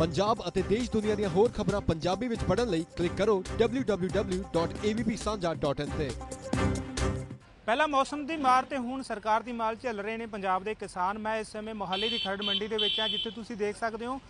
ਪੰਜਾਬ ਅਤੇ ਦੇਸ਼ ਦੁਨੀਆ ਦੀਆਂ ਹੋਰ ਖਬਰਾਂ ਪੰਜਾਬੀ ਵਿੱਚ ਪੜ੍ਹਨ ਲਈ ਕਲਿੱਕ ਕਰੋ www.avpsanja.in ਤੇ। ਪਹਿਲਾਂ ਮੌਸਮ ਦੀ ਮਾਰ ਤੇ ਹੁਣ ਸਰਕਾਰ ਦੀ ਮਾਰ ਝੱਲ ਰਹੇ ਨੇ ਪੰਜਾਬ ਦੇ ਕਿਸਾਨ। ਮੈਂ ਇਸ ਸਮੇਂ ਮੋਹਾਲੀ ਦੀ ਖਰੜ ਮੰਡੀ ਦੇ ਵਿੱਚ ਹਾਂ, ਜਿੱਥੇ ਤੁਸੀਂ ਦੇਖ ਸਕਦੇ ਹੋ,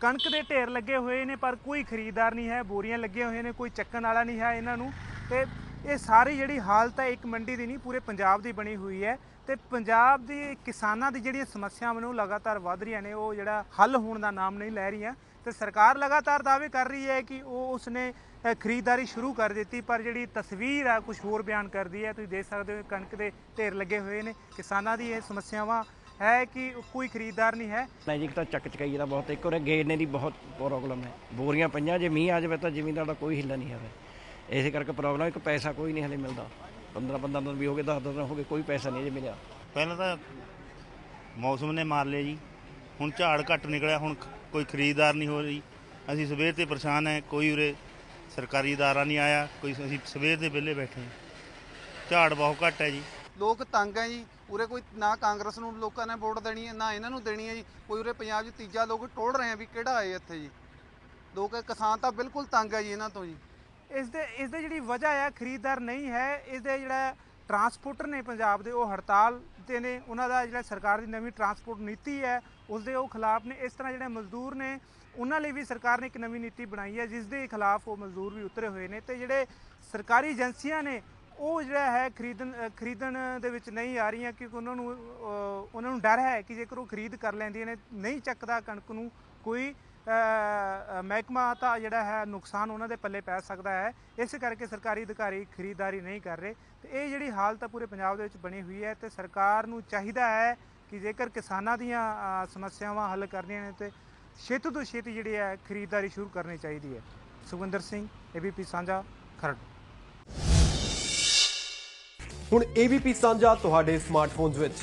ਕਣਕ ਦੇ ਢੇਰ ਲੱਗੇ ਹੋਏ ਨੇ, ਪਰ ਕੋਈ ਖਰੀਦਦਾਰ ਨਹੀਂ ਹੈ, ਬੋਰੀਆਂ ਲੱਗੀਆਂ ਹੋਈਆਂ ਨੇ, ਕੋਈ ਚੱਕਣ ਵਾਲਾ ਨਹੀਂ ਹੈ ਇਹਨਾਂ ਨੂੰ। ਤੇ ਇਹ ਸਾਰੀ ਜਿਹੜੀ ਹਾਲਤ ਹੈ ਇੱਕ ਮੰਡੀ ਦੀ ਨਹੀਂ, ਪੂਰੇ ਪੰਜਾਬ ਦੀ ਬਣੀ ਹੋਈ ਹੈ ਤੇ ਪੰਜਾਬ ਦੀ ਕਿਸਾਨਾਂ ਦੀ ਜਿਹੜੀਆਂ ਸਮੱਸਿਆਵਾਂ ਨੇ ਉਹ ਲਗਾਤਾਰ ਵੱਧ ਰਹੀਆਂ ਨੇ, ਉਹ ਜਿਹੜਾ ਹੱਲ ਹੋਣ ਦਾ ਨਾਮ ਨਹੀਂ ਲੈ ਰਹੀਆਂ। ਤੇ ਸਰਕਾਰ ਲਗਾਤਾਰ ਦਾਅਵੇ ਕਰ ਰਹੀ ਹੈ ਕਿ ਉਹ ਉਸਨੇ ਖਰੀਦਦਾਰੀ ਸ਼ੁਰੂ ਕਰ ਦਿੱਤੀ, ਪਰ ਜਿਹੜੀ ਤਸਵੀਰ ਆ ਕੁਝ ਹੋਰ ਬਿਆਨ ਕਰਦੀ ਹੈ। ਤੁਸੀਂ ਦੇਖ ਸਕਦੇ ਹੋ ਕਣਕ ਦੇ ਢੇਰ ਲੱਗੇ ਹੋਏ ਨੇ। ਕਿਸਾਨਾਂ ਦੀ ਇਹ ਸਮੱਸਿਆਵਾਂ ਹੈ ਕਿ ਕੋਈ ਖਰੀਦਦਾਰ ਨਹੀਂ ਹੈ। ਨਹੀਂ ਜੀ ਤਾਂ ਚੱਕ ਚਕਾਈ ਦਾ ਬਹੁਤ, ਇੱਕ ਉਰੇ ਗੇੜਨੇ ਦੀ ਬਹੁਤ ਪ੍ਰੋਬਲਮ ਹੈ। ਬੋਰੀਆਂ ਪਈਆਂ, ਜੇ ਮੀਂਹ ਆ ਜਾਵੇ ਤਾਂ ਜ਼ਮੀਨਦਾਰ ਦਾ ਕੋਈ ਹਿੱਲਾ ਨਹੀਂ ਹੈ ਇਸੇ ਕਰਕੇ ਪ੍ਰੋਬਲਮ ਇੱਕ ਪੈਸਾ ਕੋਈ ਨਹੀਂ ਹਲੇ ਮਿਲਦਾ। 15 15 ਦਿਨ ਵੀ ਹੋ ਗਏ 10 ਦਿਨ ਹੋ ਗਏ ਕੋਈ ਪੈਸਾ ਨਹੀਂ ਜੇ ਮਿਲਿਆ। ਪਹਿਲਾਂ ਤਾਂ ਮੌਸਮ ਨੇ ਮਾਰ ਲਿਆ ਜੀ। ਹੁਣ ਝਾੜ ਘੱਟ ਨਿਕਲਿਆ ਹੁਣ ਕੋਈ ਖਰੀਦਦਾਰ ਨਹੀਂ ਹੋ ਰਹੀ। ਅਸੀਂ ਸਵੇਰ ਤੇ ਪਰੇਸ਼ਾਨ ਹੈ ਕੋਈ ਉਰੇ ਸਰਕਾਰੀ ਅਦਾਰਾ ਨਹੀਂ ਆਇਆ ਕੋਈ ਅਸੀਂ ਸਵੇਰ ਦੇ ਵਿਹਲੇ ਬੈਠੇ ਹਾਂ। ਝਾੜ ਬਹੁਤ ਘੱਟ ਹੈ ਜੀ। ਲੋਕ ਤੰਗ ਹੈ ਜੀ। ਉਰੇ ਕੋਈ ਨਾ ਕਾਂਗਰਸ ਨੂੰ ਲੋਕਾਂ ਨੇ ਵੋਟ ਦੇਣੀ ਹੈ ਨਾ ਇਹਨਾਂ ਨੂੰ ਦੇਣੀ ਹੈ ਜੀ। ਕੋਈ ਉਰੇ ਪੰਜਾਬ 'ਚ ਤੀਜਾ ਲੋਕ ਟੋੜ ਰਹੇ ਆ ਵੀ ਕਿਹੜਾ ਆਏ ਇੱਥੇ ਜੀ। ਲੋਕ ਕਿਸਾਨ ਤਾਂ ਬਿਲਕੁਲ ਤੰਗ ਹੈ ਜੀ ਇਹਨਾਂ ਤੋਂ ਜੀ। ਇਸ ਦੇ ਇਸ ਦੇ ਜਿਹੜੀ ਵਜ੍ਹਾ ਹੈ ਖਰੀਦਦਾਰ ਨਹੀਂ ਹੈ, ਇਸ ਦੇ ਜਿਹੜਾ ਟਰਾਂਸਪੋਰਟਰ ਨੇ ਪੰਜਾਬ ਦੇ, ਉਹ ਹੜਤਾਲ ਤੇ ਨੇ, ਉਹਨਾਂ ਦਾ ਜਿਹੜਾ ਸਰਕਾਰ ਦੀ ਨਵੀਂ ਟਰਾਂਸਪੋਰਟ ਨੀਤੀ ਹੈ, ਉਸ ਦੇ ਉਹ ਖਿਲਾਫ ਨੇ, ਇਸ ਤਰ੍ਹਾਂ ਜਿਹੜੇ ਮਜ਼ਦੂਰ ਨੇ, ਉਹਨਾਂ ਲਈ ਵੀ ਸਰਕਾਰ ਨੇ ਇੱਕ ਨਵੀਂ ਨੀਤੀ ਬਣਾਈ ਹੈ, ਜਿਸ ਦੇ ਖਿਲਾਫ ਉਹ ਮਜ਼ਦੂਰ ਵੀ ਉਤਰੇ ਹੋਏ ਨੇ ਤੇ ਜਿਹੜੇ ਸਰਕਾਰੀ ਏਜੰਸੀਆਂ ਨੇ, ਉਹ ਜਿਹੜਾ ਹੈ ਖਰੀਦਣ ਖਰੀਦਣ ਦੇ ਵਿੱਚ ਨਹੀਂ ਆ ਰਹੀਆਂ ਕਿਉਂਕਿ ਉਹਨਾਂ ਨੂੰ ਉਹਨਾਂ ਨੂੰ ਡਰ ਹੈ ਕਿ ਜੇਕਰ ਉਹ ਖਰੀਦ ਕਰ ਲੈਂਦੀਆਂ ਨੇ, ਨਹੀਂ ਚੱਕਦਾ ਕਣਕ ਨੂੰ ਕੋਈ ਮਹਿਕਮਾ ਤਾਂ ਜਿਹੜਾ ਹੈ ਨੁਕਸਾਨ ਉਹਨਾਂ ਦੇ ਪੱਲੇ ਪੈ ਸਕਦਾ ਹੈ। ਇਸ ਕਰਕੇ ਸਰਕਾਰੀ ਅਧਿਕਾਰੀ ਖਰੀਦਦਾਰੀ ਨਹੀਂ ਕਰ ਰਹੇ। ਤੇ ਇਹ ਜਿਹੜੀ ਹਾਲਤ ਆ ਪੂਰੇ ਪੰਜਾਬ ਦੇ ਵਿੱਚ ਬਣੀ ਹੋਈ ਹੈ ਤੇ ਸਰਕਾਰ ਨੂੰ ਚਾਹੀਦਾ ਹੈ ਕਿ ਜੇਕਰ ਕਿਸਾਨਾਂ ਦੀਆਂ ਸਮੱਸਿਆਵਾਂ ਹੱਲ ਕਰਨੀਆਂ ਨੇ ਤੇ ਛੇਤੀ ਤੋਂ ਛੇਤੀ ਜਿਹੜੀ ਹੈ ਖਰੀਦਦਾਰੀ ਸ਼ੁਰੂ ਕਰਨੀ ਚਾਹੀਦੀ ਹੈ। ਸੁਖਵਿੰਦਰ ਸਿੰਘ ਏਬੀਪੀ ਸਾਂਝਾ, ਖਰੜ। ਹੁਣ AVP ਸਾਂਝਾ ਤੁਹਾਡੇ ਸਮਾਰਟਫੋਨਸ ਵਿੱਚ।